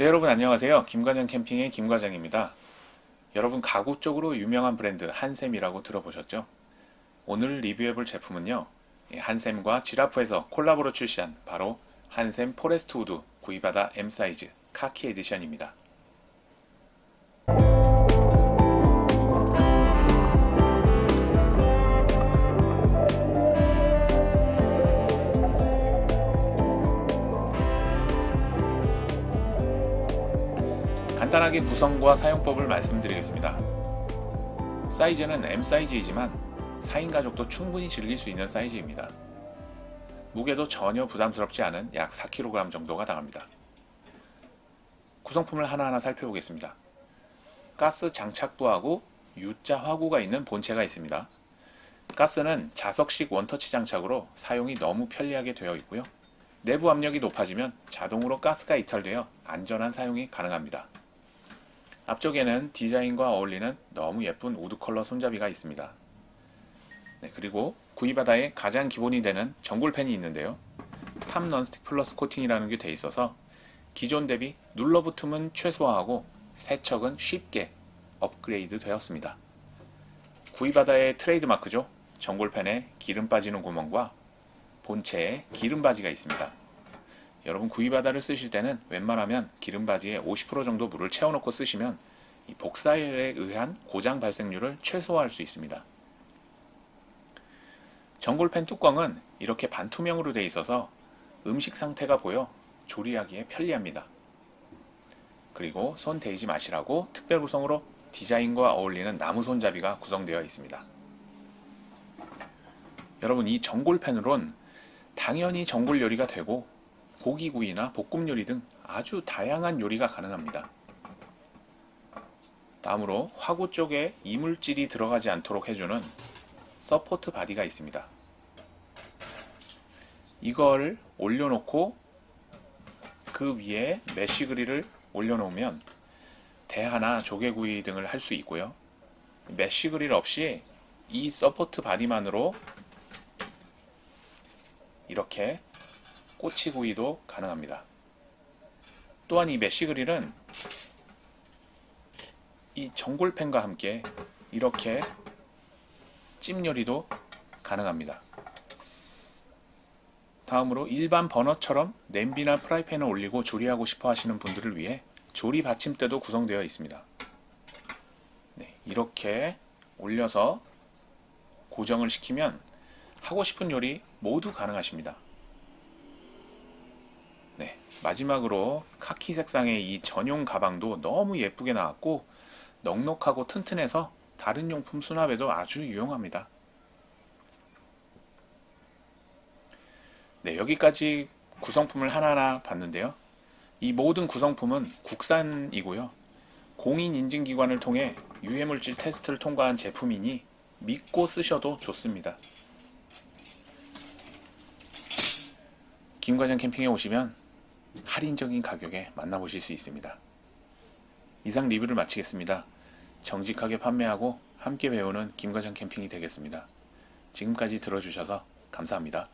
네, 여러분 안녕하세요. 김과장 캠핑의 김과장입니다. 여러분 가구 쪽으로 유명한 브랜드 한샘이라고 들어보셨죠? 오늘 리뷰해볼 제품은요. 예, 한샘과 지라프에서 콜라보로 출시한 바로 한샘 포레스트 우드 구이바다 M 사이즈 카키 에디션입니다. 간단하게 구성과 사용법을 말씀드리겠습니다. 사이즈는 M 사이즈이지만 4인 가족도 충분히 즐길 수 있는 사이즈입니다. 무게도 전혀 부담스럽지 않은 약 4kg 정도가 나갑니다. 구성품을 하나하나 살펴보겠습니다. 가스 장착부하고 U자 화구가 있는 본체가 있습니다. 가스는 자석식 원터치 장착으로 사용이 너무 편리하게 되어 있고요. 내부 압력이 높아지면 자동으로 가스가 이탈되어 안전한 사용이 가능합니다. 앞쪽에는 디자인과 어울리는 너무 예쁜 우드 컬러 손잡이가 있습니다. 네, 그리고 구이바다의 가장 기본이 되는 전골팬이 있는데요. 탑 넌스틱 플러스 코팅이라는 게 돼 있어서 기존 대비 눌러붙음은 최소화하고 세척은 쉽게 업그레이드 되었습니다. 구이바다의 트레이드 마크죠. 전골팬에 기름 빠지는 구멍과 본체에 기름 바지가 있습니다. 여러분 구이바다를 쓰실 때는 웬만하면 기름 바지에 50% 정도 물을 채워놓고 쓰시면 이 복사열에 의한 고장 발생률을 최소화할 수 있습니다. 전골팬 뚜껑은 이렇게 반투명으로 되어 있어서 음식 상태가 보여 조리하기에 편리합니다. 그리고 손 대지 마시라고 특별 구성으로 디자인과 어울리는 나무 손잡이가 구성되어 있습니다. 여러분 이 전골팬으론 당연히 전골 요리가 되고 고기구이나 볶음 요리 등 아주 다양한 요리가 가능합니다. 다음으로 화구 쪽에 이물질이 들어가지 않도록 해주는 서포트 바디가 있습니다. 이걸 올려놓고 그 위에 메쉬 그릴을 올려놓으면 대하나 조개구이 등을 할 수 있고요. 메쉬 그릴 없이 이 서포트 바디만으로 이렇게 꼬치구이도 가능합니다. 또한 이 메쉬 그릴은 이 전골팬과 함께 이렇게 찜 요리도 가능합니다. 다음으로 일반 버너처럼 냄비나 프라이팬을 올리고 조리하고 싶어 하시는 분들을 위해 조리 받침대도 구성되어 있습니다. 네, 이렇게 올려서 고정을 시키면 하고 싶은 요리 모두 가능하십니다. 네, 마지막으로 카키 색상의 이 전용 가방도 너무 예쁘게 나왔고 넉넉하고 튼튼해서 다른 용품 수납에도 아주 유용합니다. 네, 여기까지 구성품을 하나하나 봤는데요. 이 모든 구성품은 국산이고요. 공인 인증기관을 통해 유해물질 테스트를 통과한 제품이니 믿고 쓰셔도 좋습니다. 김과장 캠핑에 오시면 할인적인 가격에 만나보실 수 있습니다. 이상 리뷰를 마치겠습니다. 정직하게 판매하고 함께 배우는 김과장 캠핑이 되겠습니다. 지금까지 들어주셔서 감사합니다.